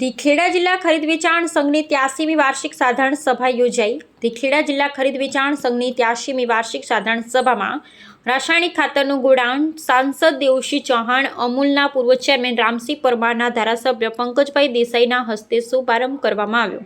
દીખેડા જિલ્લા ખરીદ વેચાણ સંઘની ત્યાસીમી વાર્ષિક સાધારણ સભા યોજાઈ. દીખેડા જિલ્લા ખરીદ વેચાણ સંઘની ત્યાસીમી વાર્ષિક સાધારણ સભામાં રાસાયણિક ખાતરનું ગોડાઉન, સાંસદ દેવશી ચૌહાણ, અમૂલના પૂર્વ ચેરમેન રામસિંહ પરમારના ધારાસભ્ય પંકજભાઈ દેસાઈના હસ્તે શુભારંભ કરવામાં આવ્યો.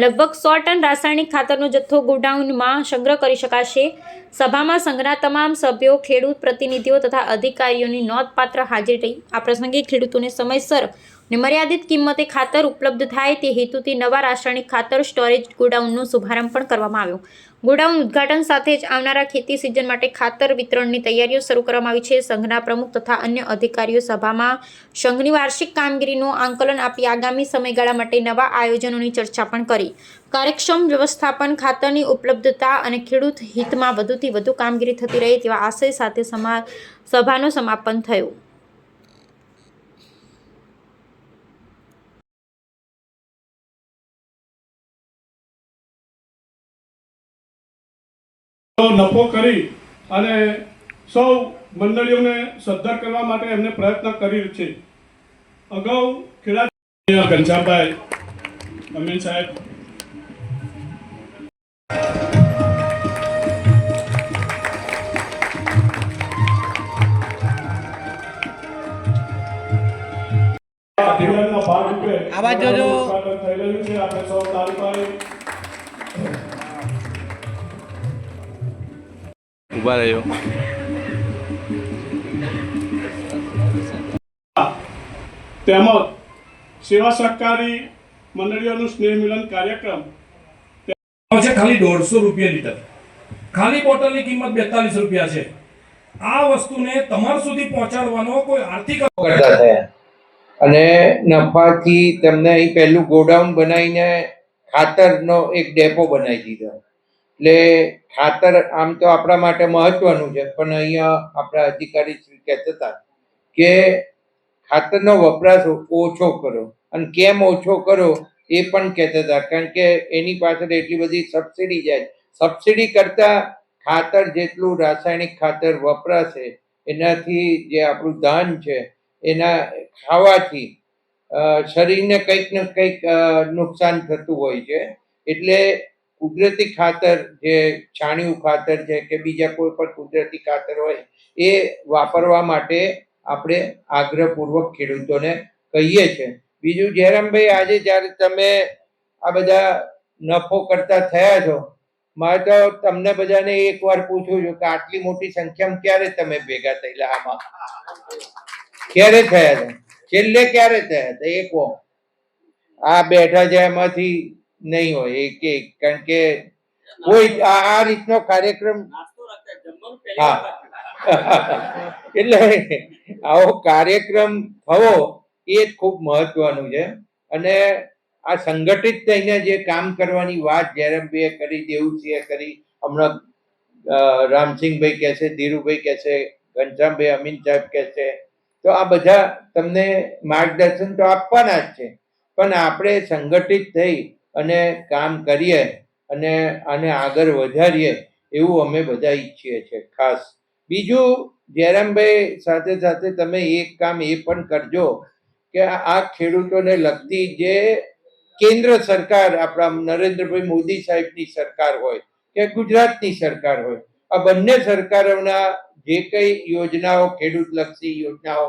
લગભગ સો ટન રાસાયણિક ખાતરનો જથ્થો ગોડાઉનમાં સંગ્રહ કરી શકાશે. સભામાં સંઘના તમામ સભ્યો, ખેડૂત પ્રતિનિધિઓ તથા અધિકારીઓની નોંધપાત્ર હાજરી રહી. આ પ્રસંગે ખેડૂતોને સમયસર અને મર્યાદિત કિંમતે ખાતર ઉપલબ્ધ થાય તે હેતુથી નવા રાસાયણિક ખાતર સ્ટોરેજ ગોડાઉનનો શુભારંભ પણ કરવામાં આવ્યો. ગોડાઉન ઉદ્ઘાટન સાથે જ આવનારા ખેતી સિઝન માટે ખાતર વિતરણની તૈયારીઓ શરૂ કરવામાં આવી છે. સંઘના પ્રમુખ તથા અન્ય અધિકારીઓ સભામાં સંઘની વાર્ષિક કામગીરીનું આંકલન આપી આગામી સમયગાળા માટે નવા આયોજનોની ચર્ચા પણ કરી. કાર્યક્ષમ વ્યવસ્થાપન, ખાતરની ઉપલબ્ધતા અને ખેડૂત હિતમાં વધુથી વધુ કામગીરી થતી રહે તેવા આશય સાથે સમા, સભાનું સમાપન થયું. નફો કરી અને સૌ મંડળીઓને સદ્ધર કરવા માટે એમને પ્રયત્ન કરી છે. અગાઉ ખેડા ઘનશ્યામભાઈ અમીન સાહેબ. આવાજ જોજો. આપણે સૌ તાળી ઊભા રહ્યો તેમજ સેવા સહકારી મંડળીઓનું સ્નેહ મિલન કાર્યક્રમ છે ખાલી દોઢસો રૂપિયા લીટર. ખાલી બોટલની કિંમત બેતાલીસ રૂપિયા છે. આ વસ્તુને તમાર સુધી પહોંચાડવાનો કોઈ આર્થિક કરતા થયા. અને નફાથી તેમને અહીં પહેલું ગોડાઉન બનાવીને ખાતરનો એક ડેપો બનાવી દીધો. એટલે ખાતર આમ તો આપણા માટે મહત્વનું છે, પણ અહીંયા આપણા અધિકારી શ્રી કહેતા હતા કે ખાતરનો વપરાશ ઓછો કરો. અને કેમ ઓછો કરો એ પણ કહેતા હતા કારણ કે એની પાછળ એટલી બધી સબસિડી જાય. સબસિડી કરતાં ખાતર જેટલું રાસાયણિક ખાતર વપરાશે, એનાથી જે આપણું ધાન છે, એના ખાવાથી શરીરને કંઈક ને કંઈક નુકસાન થતું હોય છે. એટલે કુદરતી ખાતર જે છાણિયું ખાતર છે કે બીજા કોઈ પણ કુદરતી ખાતર હોય, એ વાપરવા માટે આપણે આગ્રહપૂર્વક ખેડૂતોને કહીએ છીએ. બીજું, જયરામભાઈ, આજે જ્યારે તમે આ બધા નફો કરતા થયા છો, મારે તો તમને બધાને એક વાર પૂછું છું કે આટલી મોટી સંખ્યામાં ક્યારે તમે ભેગા થયેલા આમાં? ક્યારે થયા હતા છેલ્લે ક્યારે થયા હતા એ કહો આ બેઠા છે એમાંથી નહીં હોય એક એક કારણ કે કોઈ આ રીતનો કાર્યક્રમ હા. એટલે આવો કાર્યક્રમ થવો એ જ ખૂબ મહત્વનું છે. અને આ સંગઠિત થઈને જે કામ કરવાની વાત જયરામભાઈએ કરી દેવુસિંહે કરી હમણાં રામસિંહભાઈ કહે છે ધીરુભાઈ કહે છે ઘનશ્યામભાઈ અમીન સાહેબ કહે છે તો આ બધા તમને માર્ગદર્શન તો આપવાના જ છે. પણ આપણે સંગઠિત થઈ અને કામ કરીએ અને આને આગળ વધારીએ એવું અમે બધા ઈચ્છીએ છીએ, ખાસ. બીજું, જયરામભાઈ સાથે સાથે તમે એક કામ એ પણ કરજો કે આ ખેડૂતોને લગતી જે કેન્દ્ર સરકાર, આપણા નરેન્દ્રભાઈ મોદી સાહેબની સરકાર હોય કે ગુજરાતની સરકાર હોય, આ બંને સરકારોના જે કઈ યોજનાઓ ખેડૂત લક્ષી યોજનાઓ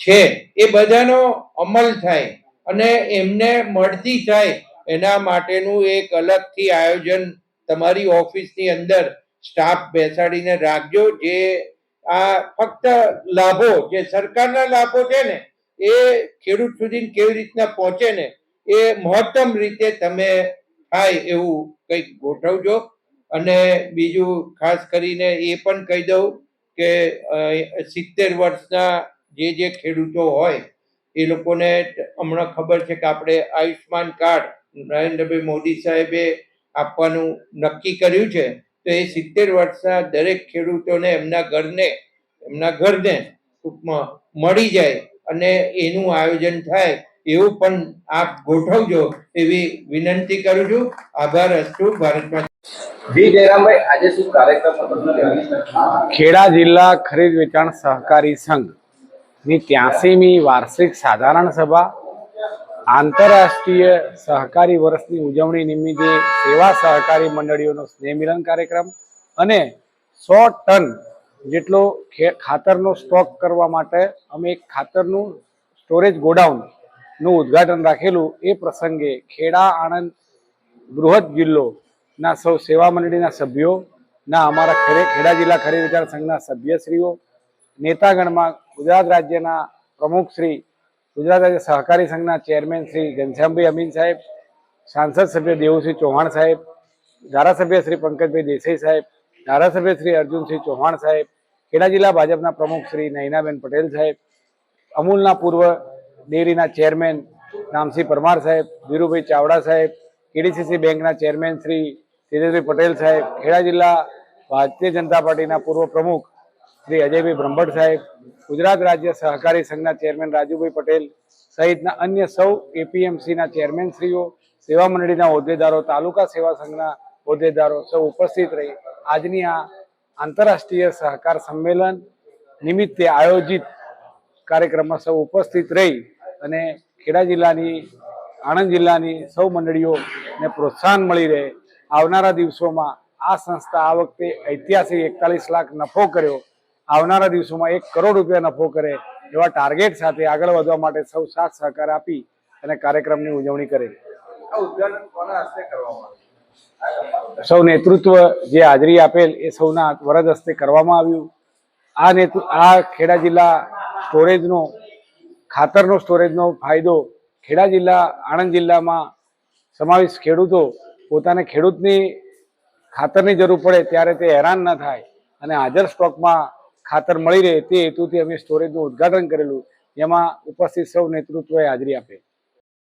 છે, એ બધાનો અમલ થાય અને એમને મળતી થાય એના માટેનું એક અલગથી આયોજન તમારી ઓફિસની અંદર સ્ટાફ બેસાડીને રાખજો. જે આ ફક્ત લાભો, જે સરકારના લાભો છે ને, એ ખેડૂત સુધી કેવી રીતના પહોંચે ને, એ મહત્તમ રીતે તમે થાય એવું કંઈક ગોઠવજો. અને બીજું ખાસ કરીને એ પણ કહી દઉં કે સિત્તેર વર્ષના જે જે ખેડૂતો હોય, એ લોકોને હમણાં ખબર છે કે આપણે આયુષ્માન કાર્ડ નરેન્દ્રભાઈ મોદી સાહેબે આપવાનું નક્કી કર્યું છે તો એ સિત્તેર વર્ષના દરેક ખેડૂતોને એમના ઘરને એમના ઘરને ટૂંકમાં મળી જાય અને એનું આયોજન થાય એવું પણ આપ ગોઠવજો એવી વિનંતી કરું છું આભાર અસ્તુ ભારતમાં? ખેડા જિલ્લા ખરીદ વેચાણ સહકારી સંઘની ત્યાસીમી વાર્ષિક સાધારણ સભા આંતરરાષ્ટ્રીય સહકારી વર્ષની ઉજવણી નિમિત્તે સેવા સહકારી મંડળીઓનો સ્નેહ મિલન કાર્યક્રમ અને સો ટન જેટલો ખાતરનો સ્ટોક કરવા માટે અમે એક ખાતરનું સ્ટોરેજ ગોડાઉનનું ઉદ્ઘાટન રાખેલું. એ પ્રસંગે ખેડા આણંદ બૃહદ જિલ્લોના સૌ સેવા મંડળીના સભ્યો ના અમારા ખેડે- જિલ્લા ખરીદ વિચાર સંઘના સભ્યશ્રીઓ, નેતાગણમાં ગુજરાત રાજ્યના પ્રમુખ શ્રી ગુજરાત સહકારી સંઘના ચેરમેન શ્રી ઘનશ્યામભાઈ અમીન સાહેબ, સાંસદ સભ્ય દેવુસિંહ ચૌહાણ સાહેબ, ધારાસભ્ય શ્રી પંકજભાઈ દેસાઈ સાહેબ, ધારાસભ્ય શ્રી અર્જુનસિંહ ચૌહાણ સાહેબ, ખેડા જિલ્લા ભાજપના પ્રમુખ શ્રી નૈનાબેન પટેલ સાહેબ, અમૂલના પૂર્વ ડેરીના ચેરમેન નામસિંહ પરમાર સાહેબ, ધીરુભાઈ ચાવડા સાહેબ, કેડીસીસી બેંકના ચેરમેન શ્રી તેજસભાઈ પટેલ સાહેબ, ખેડા જિલ્લા ભારતીય જનતા પાર્ટીના પૂર્વ પ્રમુખ શ્રી અજયભાઈ બ્રહ્મભટ્ટ સાહેબ, ગુજરાત રાજ્ય સહકારી સંઘના ચેરમેન રાજુભાઈ પટેલ સહિતના અન્ય સૌ એપીએમસીના ચેરમેન શ્રીઓ સેવા મંડળીના હોદ્દેદારો, તાલુકા સેવા સંઘના હોદ્દેદારો સૌ ઉપસ્થિત રહી આજની આ આંતરરાષ્ટ્રીય સહકાર સંમેલન નિમિત્તે આયોજિત કાર્યક્રમમાં સૌ ઉપસ્થિત રહી અને ખેડા જિલ્લાની, આણંદ જિલ્લાની સૌ મંડળીઓને પ્રોત્સાહન મળી રહે. આવનારા દિવસોમાં આ સંસ્થા આ વખતે ઐતિહાસિક એકતાલીસ લાખ નફો કર્યો. આવનારા દિવસોમાં એક કરોડ રૂપિયા નફો કરે એવા ટાર્ગેટ સાથે આગળ વધવા માટે સૌ સાથ સહકાર આપી અને કાર્યક્રમની ઉજવણી કરે. સૌ નેતૃત્વ જે હાજરી આપેલ એ સૌના વરદ હસ્તે કરવામાં આવ્યું. આ નેતૃ આ ખેડા જિલ્લા સ્ટોરેજનો ખાતરનો સ્ટોરેજનો ફાયદો ખેડા જિલ્લા આણંદ જિલ્લામાં સમાવેશ ખેડૂતો પોતાને ખેડૂતની ખાતરની જરૂર પડે ત્યારે તે હેરાન ન થાય અને હાજર સ્ટોકમાં ખાતર મળી રહે તે હેતુથી અમે સ્ટોરેજનું ઉદ્ઘાટન કરેલું, જેમાં ઉપસ્થિત સૌ નેતૃત્વએ હાજરી આપે.